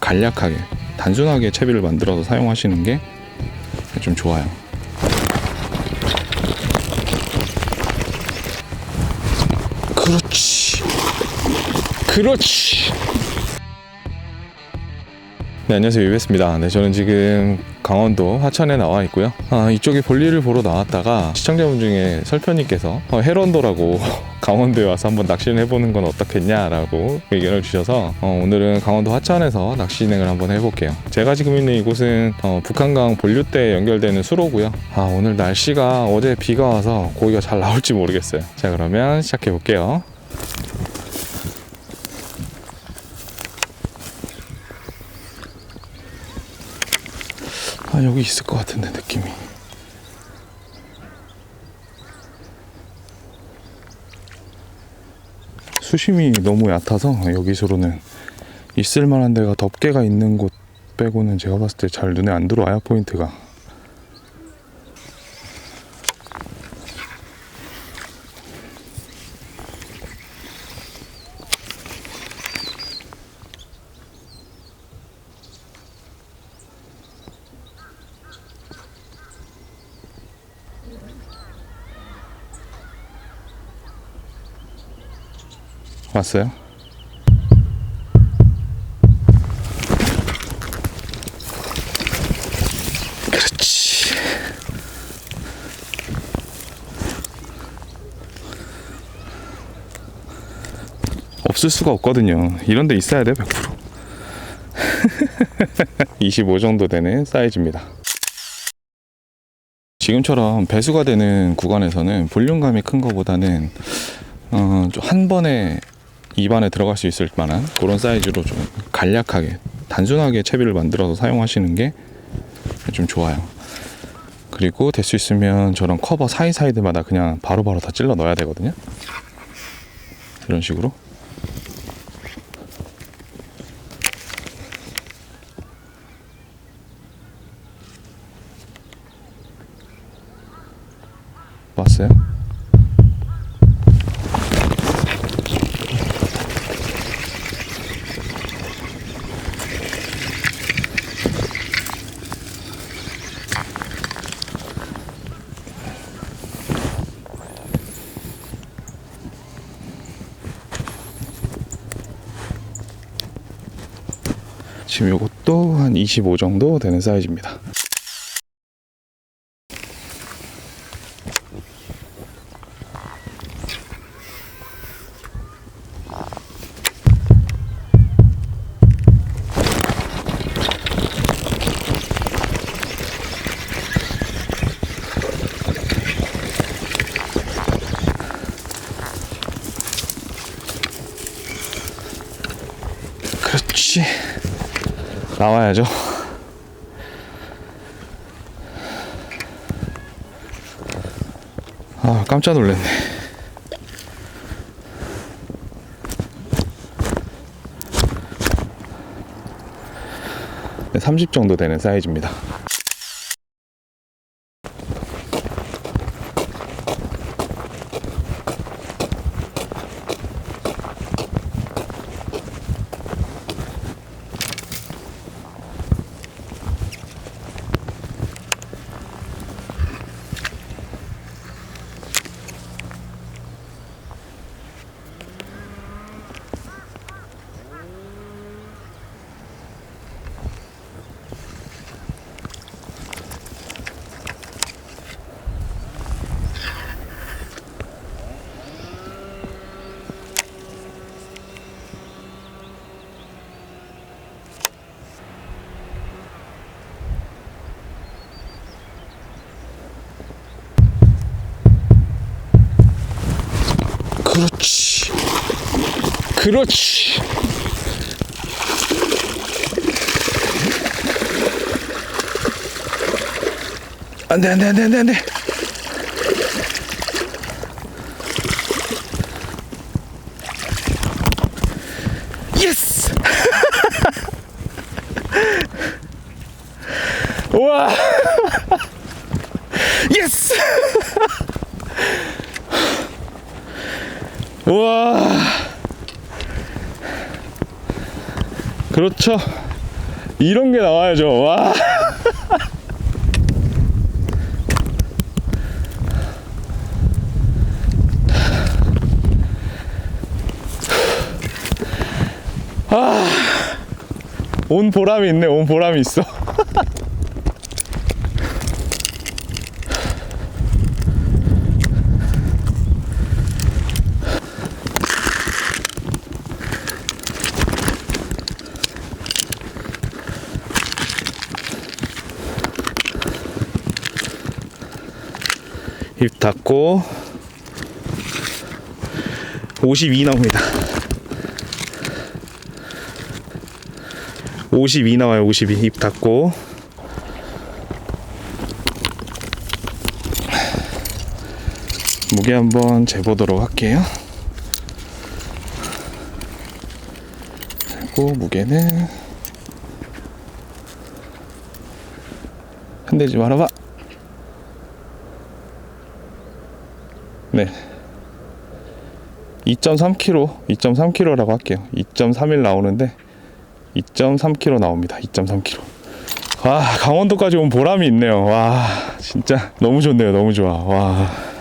간략하게 단순하게 채비를 만들어서 사용하시는 게 좀 좋아요. 그렇지. 그렇지. 네, 안녕하세요. 유베스입니다. 네, 저는 지금 강원도 하천에 나와 있고요. 아, 이쪽에 볼일을 보러 나왔다가 시청자분 중에 설편님께서 어, 해런도라고 강원도에 와서 한번 낚시를 해보는 건 어떻겠냐라고 의견을 주셔서 어, 오늘은 강원도 하천에서 낚시 진행을 한번 해볼게요. 제가 지금 있는 이곳은 어, 북한강 본류대에 연결되는 수로고요. 아, 오늘 날씨가 어제 비가 와서 고기가 잘 나올지 모르겠어요. 자, 그러면 시작해 볼게요. 아 여기 있을 것 같은데 느낌이 수심이 너무 얕아서 여기서로는 있을 만한 데가 덮개가 있는 곳 빼고는 제가 봤을 때 잘 눈에 안 들어와요 포인트가 왔어요? 그렇지. 없을 수가 없거든요. 이런 데 있어야 돼, 100%. 25 정도 되는 사이즈입니다. 지금처럼 배수가 되는 구간에서는 볼륨감이 큰 것보다는 어, 좀한 번에 입안에 들어갈 수 있을 만한 그런 사이즈로 좀 간략하게 단순하게 채비를 만들어서 사용하시는 게 좀 좋아요. 그리고 될 수 있으면 저런 커버 사이사이드마다 그냥 바로바로 다 찔러 넣어야 되거든요. 이런 식으로. 왔어요? 지금 이것도 한 25 정도 되는 사이즈입니다. 그렇지. 나와야죠. 아, 깜짝 놀랐네. 네, 30 정도 되는 사이즈입니다. 그렇지. 그렇지. 안 돼, 안 돼, 안 돼, 안 돼, 안 돼. 예스! 우와! 예스! 우와. 그렇죠. 이런 게 나와야죠. 와. 아. 온 보람이 있네. 온 보람이 있어. 입 닫고 52 나옵니다. 52 나와요. 52. 입 닫고 무게 한번 재보도록 할게요. 그리고 무게는 흔들지 말아봐. 네. 2.3kg, 2.3kg라고 할게요. 2.31 나오는데 2.3kg 나옵니다. 2.3kg. 와, 강원도까지 온 보람이 있네요. 와, 진짜 너무 좋네요. 너무 좋아. 와.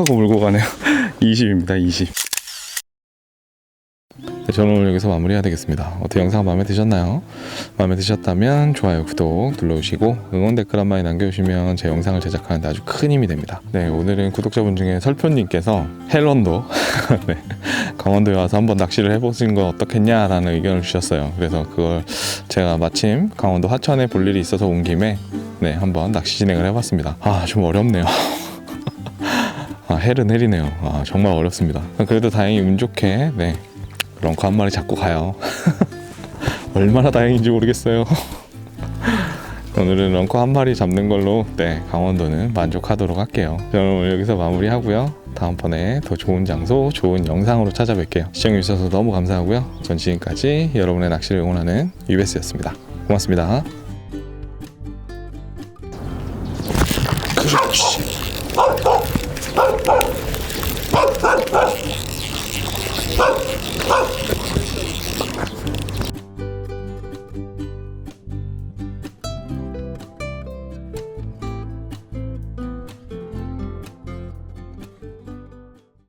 하고 물고 가네요. 20입니다. 20. 네, 저는 오늘 여기서 마무리해야 되겠습니다. 어떻게 영상 마음에 드셨나요? 마음에 드셨다면 좋아요, 구독 눌러주시고 응원 댓글 한 마디 남겨주시면 제 영상을 제작하는데 아주 큰 힘이 됩니다. 네, 오늘은 구독자분 중에 설표님께서 헬런도 네, 강원도에 와서 한번 낚시를 해보신 건 어떻겠냐라는 의견을 주셨어요. 그래서 그걸 제가 마침 강원도 하천에 볼 일이 있어서 온 김에 네, 한번 낚시 진행을 해봤습니다. 아, 좀 어렵네요. 아, 헬은 헬이네요. 아, 정말 어렵습니다. 그래도 다행히 운 좋게 네 런커 한 마리 잡고 가요. 얼마나 다행인지 모르겠어요. 오늘은 런커 한 마리 잡는 걸로 네 강원도는 만족하도록 할게요. 저는 오늘 여기서 마무리하고요. 다음번에 더 좋은 장소, 좋은 영상으로 찾아뵐게요. 시청해주셔서 너무 감사하고요. 전 지금까지 여러분의 낚시를 응원하는 유베스였습니다. 고맙습니다.